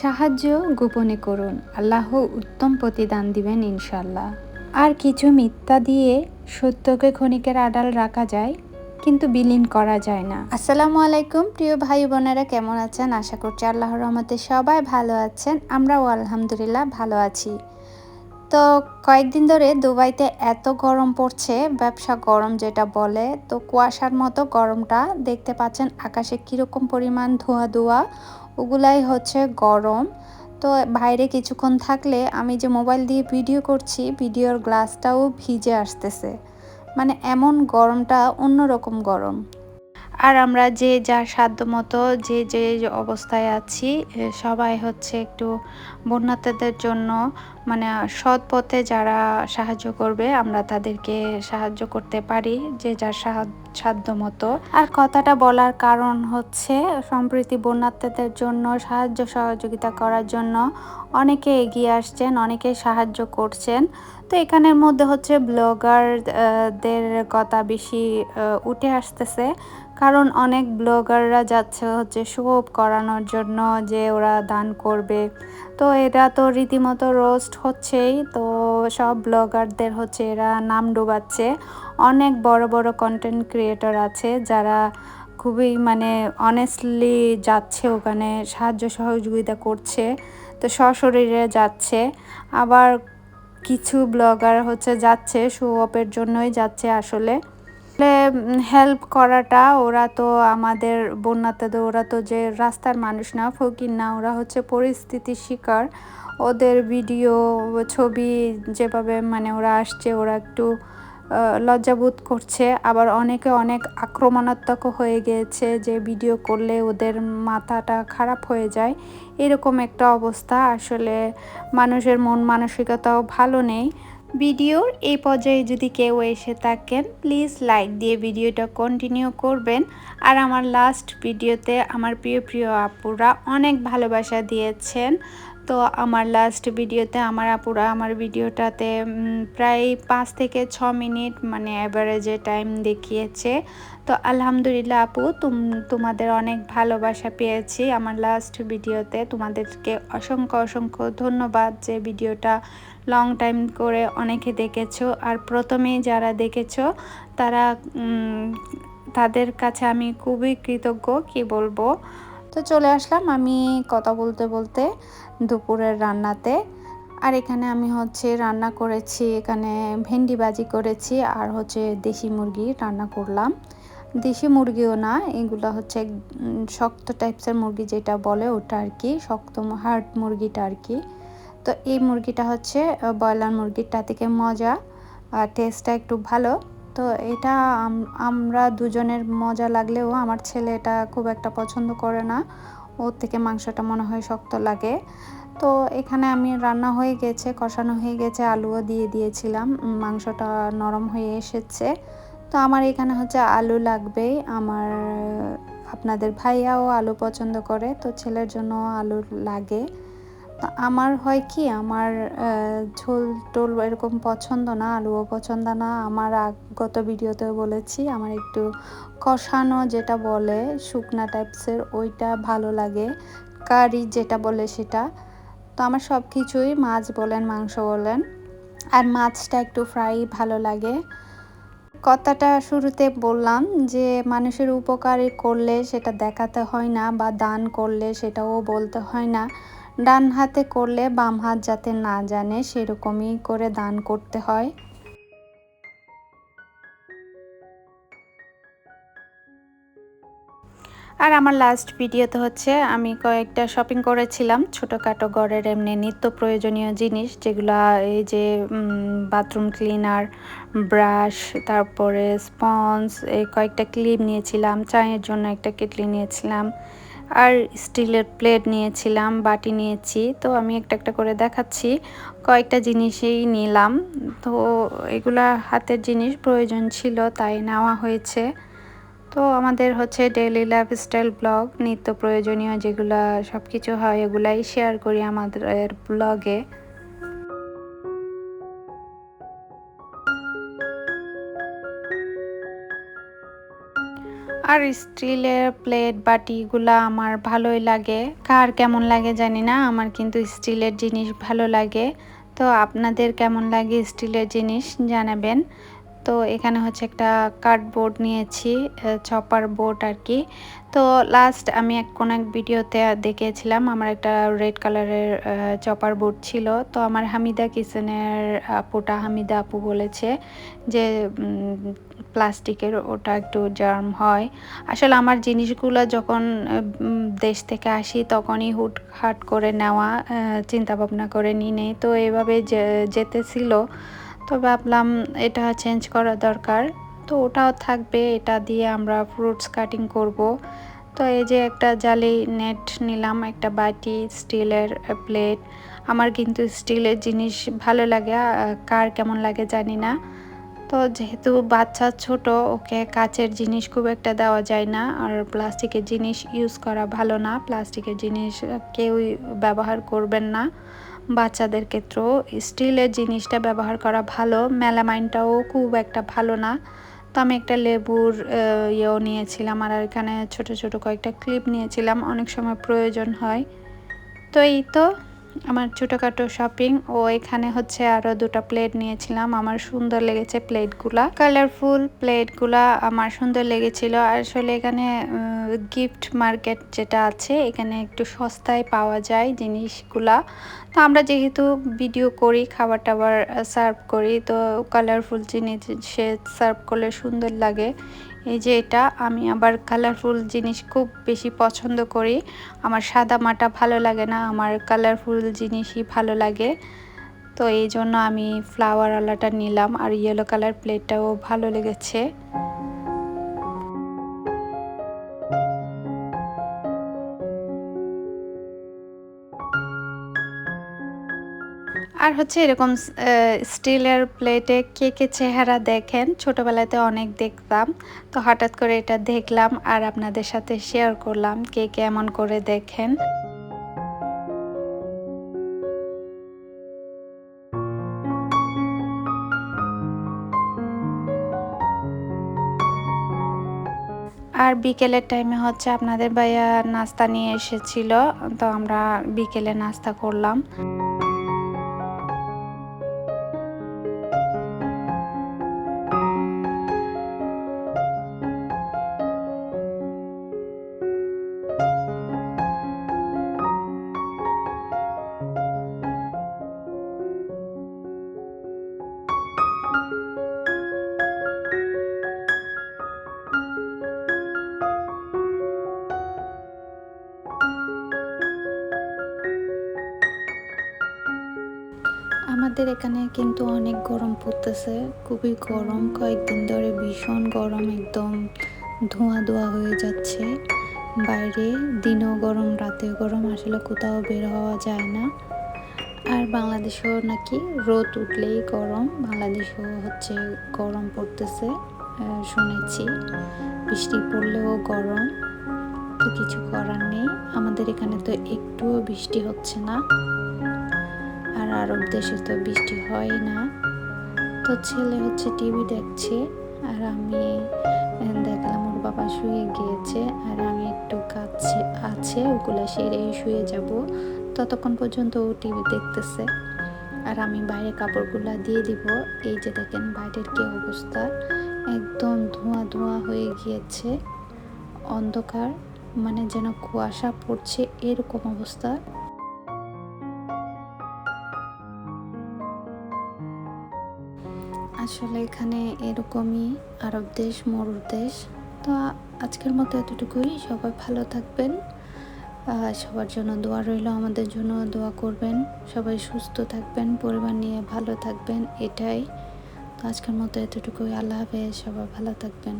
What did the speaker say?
সাহায্য গোপনে করুন। আল্লাহ উত্তম প্রতিদান দিবেন ইনশাল্লাহ আর কিছু মিথ্যা দিয়ে সত্যকে ক্ষণিকের আড়াল রাখা যায়, কিন্তু বিলীন করা যায় না। আসসালামু আলাইকুম, প্রিয় ভাই বোনেরা, কেমন আছেন? আশা করছি আল্লাহর রহমতে সবাই ভালো আছেন। আমরাও আলহামদুলিল্লাহ ভালো আছি। তো কয়েকদিন ধরে দুবাইতে এত গরম পড়ছে, ব্যবসা গরম যেটা বলে, তো কুয়াশার মতো গরমটা দেখতে পাচ্ছেন আকাশে কীরকম পরিমাণ ধোয়া ধোয়া ওগুলাই হচ্ছে গরম। তো বাইরে কিছুক্ষণ থাকলে আমি যে মোবাইল দিয়ে ভিডিও করছি, ভিডিওর গ্লাসটাও ভিজে আসতেছে। মানে এমন গরমটা অন্যরকম গরম। আর আমরা যে যার সাধ্য মতো, যে যে অবস্থায় আছি সবাই হচ্ছে একটু বন্যাতাদের জন্য মানে সৎ পথে যারা সাহায্য করবে, আমরা তাদেরকে সাহায্য করতে পারি, যে যার সাধ্য মতো আর কথাটা বলার কারণ হচ্ছে, সম্প্রতি বন্যাত্মদের জন্য, সাহায্য সহযোগিতা করার জন্য অনেকে এগিয়ে আসছেন, অনেকে সাহায্য করছেন। তো এখানের মধ্যে হচ্ছে ব্লগারদের কথা বেশি উঠে আসতেছে। কারণ অনেক ব্লগাররা যাচ্ছে হচ্ছে শোভ করানোর জন্য যে ওরা দান করবে। তো এটা তো রীতিমতো রোস্ট হচ্ছেই। তো সব ব্লগারদের হচ্ছে এরা নাম ডোবাচ্ছে। অনেক বড় বড় কন্টেন্ট ক্রিয়েটর আছে যারা খুবই মানে অনেস্টলি যাচ্ছে ওখানে, সাহায্য সহযোগিতা করছে, তো সশরীরে যাচ্ছে। আবার কিছু ব্লগার হচ্ছে যাচ্ছে শো অপের জন্যই যাচ্ছে আসলে। হেল্প করাটা ওরা তো আমাদের বন্যাতে, ওরা তো যে রাস্তার মানুষ না, ফকির না, ওরা হচ্ছে পরিস্থিতির শিকার। ওদের ভিডিও ছবি যেভাবে মানে ওরা আসছে, ওরা একটু লজ্জাবোধ করছে। আবার অনেকে অনেক আক্রমণাত্মক হয়ে গিয়েছে যে ভিডিও করলে ওদের মাথাটা খারাপ হয়ে যায়। এরকম একটা অবস্থা। আসলে মানুষের মন মানসিকতাও ভালো নেই। ভিডিওর এই পর্যায়ে যদি কেউ এসে থাকেন প্লিজ লাইক দিয়ে ভিডিওটা কন্টিনিউ করবেন। আর আমার লাস্ট ভিডিওতে আমার প্রিয় প্রিয় আপুরা অনেক ভালোবাসা দিয়েছেন। তো আমার লাস্ট ভিডিওতে আমার আপুরা আমার ভিডিওটাতে প্রায় পাঁচ থেকে ছ মিনিট মানে অ্যাভারেজে টাইম দেখিয়েছে। তো আলহামদুলিল্লাহ আপু, তুম, তোমাদের অনেক ভালোবাসা পেয়েছি আমার লাস্ট ভিডিওতে। তোমাদেরকে অসংখ্য অসংখ্য ধন্যবাদ যে ভিডিওটা লং টাইম করে অনেকে দেখেছ। আর প্রথমেই যারা দেখেছ, তারা তাদের কাছে আমি খুবই কৃতজ্ঞ, কি বলব? তো চলে আসলাম আমি কথা বলতে বলতে দুপুরের রান্নাতে। আর এখানে আমি হচ্ছে রান্না করেছি, এখানে ভেন্ডি বাজি করেছি, আর হচ্ছে দেশি মুরগি রান্না করলাম। দেশি মুরগিও না, এগুলো হচ্ছে শক্ত টাইপসের মুরগি যেটা বলে ওটা আর কি, শক্ত হার্ড মুরগিটা আর কি। তো এই মুরগিটা হচ্ছে ব্রয়লার মুরগিটা থেকে মজা আর টেস্টটা একটু ভালো। তো এটা আমরা দুজনের মজা লাগলেও আমার ছেলে এটা খুব একটা পছন্দ করে না। ওর থেকে মাংসটা মনে হয় শক্ত লাগে। তো এখানে আমি রান্না হয়ে গেছে, কষানো হয়ে গেছে, আলুও দিয়ে দিয়েছিলাম। মাংসটা নরম হয়ে এসেছে। তো আমার এখানে হচ্ছে আলু লাগবেই। আমার আপনাদের ভাইয়াও আলু পছন্দ করে, তো ছেলের জন্য আলু লাগে। আমার হয় কি, আমার ঝোল টোল এরকম পছন্দ না, আলুও পছন্দ না। আমার গত ভিডিওতেও বলেছি, আমার একটু কষানো যেটা বলে, শুকনা টাইপসের ওইটা ভালো লাগে। কারি যেটা বলে সেটা। তো আমার সব কিছুই মাছ বলেন, মাংস বলেন, আর মাছটা একটু ফ্রাই ভালো লাগে। কথাটা শুরুতে বললাম যে, মানুষের উপকারী করলে সেটা দেখাতে হয় না বা দান করলে সেটাও বলতে হয় না। ডান হাতে করলে বাম হাত যাতে না জানে, সেরকমই করে দান করতে হয়। আর আমার লাস্ট ভিডিওতে হচ্ছে আমি কয়েকটা শপিং করেছিলাম, ছোটোখাটো ঘরের এমনি নিত্য প্রয়োজনীয় জিনিস, যেগুলো এই যে বাথরুম ক্লিনার ব্রাশ তারপরে স্পঞ্জ এই কয়েকটা ক্লিপ নিয়েছিলাম, চায়ের জন্য একটা কেটলি নিয়েছিলাম। আর স্টিলের প্লেট নিয়েছিলাম, বাটি নিয়েছি। তো আমি একটা একটা করে দেখাচ্ছি। কয়েকটা জিনিসেই নিলাম। তো এগুলা হাতের জিনিস প্রয়োজন ছিল, তাই নেওয়া হয়েছে। তো আমাদের হচ্ছে ডেইলি লাইফস্টাইল ব্লগ নিত্য প্রয়োজনীয় যেগুলা সব কিছু হয়, এগুলাই শেয়ার করি আমাদের ব্লগে আর স্টিলের প্লেট, বাটিগুলা আমার ভালোই লাগে। কার কেমন লাগে জানি না, আমার কিন্তু স্টিলের জিনিস ভালো লাগে। তো আপনাদের কেমন লাগে স্টিলের জিনিস জানাবেন। তো এখানে হচ্ছে একটা কার্ডবোর্ড নিয়েছি চপার বোর্ড আর কি তো লাস্ট আমি এক কোন এক ভিডিওতে দেখেছিলাম আমার একটা রেড কালারের চপার বোর্ড ছিল। তো আমার হামিদা কিচেনের আপুটা হামিদা আপু বলেছে যে প্লাস্টিকের ওটা একটু জার্ম হয়। আসলে আমার জিনিসগুলো যখন দেশ থেকে আসি তখনই হুট হাট করে নেওয়া চিন্তা ভাবনা করে নিই নেই। তো এভাবে যেতেছিল তো ভাবলাম এটা চেঞ্জ করা দরকার। তো ওটাও থাকবে, এটা দিয়ে আমরা ফ্রুটস কাটিং করব। তো এই যে একটা জালি নেট নিলাম, একটা বাটি, স্টিলের প্লেট আমার কিন্তু স্টিলের জিনিস ভালো লাগে কার কেমন লাগে জানি না। তো যেহেতু বাচ্চা ছোট, ওকে কাচের জিনিস খুব একটা দেওয়া যায় না। আর প্লাস্টিকের জিনিস ইউজ করা ভালো না। প্লাস্টিকের জিনিস কেউই ব্যবহার করবেন না। বাচ্চাদের ক্ষেত্রেও স্টিলের জিনিসটা ব্যবহার করা ভালো, মেলামাইনটাও খুব একটা ভালো না। তো আমি একটা লেবুর ইয়েও নিয়েছিলাম আর এখানে ছোট ছোট কয়েকটা ক্লিপ নিয়েছিলাম, অনেক সময় প্রয়োজন হয়। তো এই তো আমার ছোটোখাটো শপিং ও এখানে হচ্ছে আরও দুটো প্লেট নিয়েছিলাম। আমার সুন্দর লেগেছে প্লেটগুলা কালারফুল প্লেটগুলা আমার সুন্দর লেগেছিল। আসলে এখানে গিফট মার্কেট যেটা আছে, এখানে একটু সস্তায় পাওয়া যায় জিনিসগুলা। তো আমরা যেহেতু ভিডিও করি খাবার টাবার সার্ভ করি, তো কালারফুল জিনিস সে সার্ভ করলে সুন্দর লাগে। এই যে এটা, আমি আবার কালারফুল জিনিস খুব বেশি পছন্দ করি। আমার সাদা মাটা ভালো লাগে না, আমার কালারফুল জিনিসই ভালো লাগে। তো এই জন্য আমি ফ্লাওয়ার আলাটা নিলাম, আর ইয়েলো কালার প্লেটটাও ভালো লেগেছে। আর হচ্ছে এরকম স্টিলের প্লেটে কে কে চেহারা দেখেন, ছোটোবেলাতে অনেক দেখতাম। তো হঠাৎ করে এটা দেখলাম আর আপনাদের সাথে শেয়ার করলাম কে কে এমন করে দেখেন। আর বিকেলের টাইমে হচ্ছে আপনাদের ভাইয়া নাস্তা নিয়ে এসেছিল, তো আমরা বিকেলে নাস্তা করলাম। আমাদের এখানে কিন্তু অনেক গরম পড়তেছে। খুবই গরম। কয়েকদিন ধরে ভীষণ গরম, একদম ধোঁয়া ধোঁয়া হয়ে যাচ্ছে। বাইরে দিনও গরম, রাতেও গরম, আসলে কোথাও বের হওয়া যায় না। আর বাংলাদেশেও নাকি রোদ উঠলেই গরম, বাংলাদেশেও হচ্ছে গরম পড়তেছে শুনেছি। বৃষ্টি পড়লেও গরম, তো কিছু করার নেই। আমাদের এখানে তো একটুও বৃষ্টি হচ্ছে না। আরব দেশে তো বৃষ্টি হয় না। তো ছেলে হচ্ছে টিভি দেখছে, আর আমি দেখলাম ওর বাবা শুয়ে গিয়েছে, আর আমি একটু কাছে আছে, ওগুলো সেরে শুয়ে যাব। ততক্ষণ পর্যন্ত ও টিভি দেখতেছে। আর আমি বাইরে কাপড়গুলা দিয়ে দিব। এই যে দেখেন বাইরের কি অবস্থা। একদম ধোঁয়া ধোঁয়া হয়ে গিয়েছে। অন্ধকার মানে যেন কুয়াশা পড়ছে, এরকম অবস্থা। আসলে এখানে এরকমই আরব দেশ, মরুর দেশ। তো আজকের মতো এতটুকুই। সবাই ভালো থাকবেন। সবার জন্য দোয়া রইল, আমাদের জন্য দোয়া করবেন। সবাই সুস্থ থাকবেন, পরিবার নিয়ে ভালো থাকবেন, এটাই। তো আজকের মতো এতটুকুই। আল্লাহ হাফেজ। সবাই ভালো থাকবেন।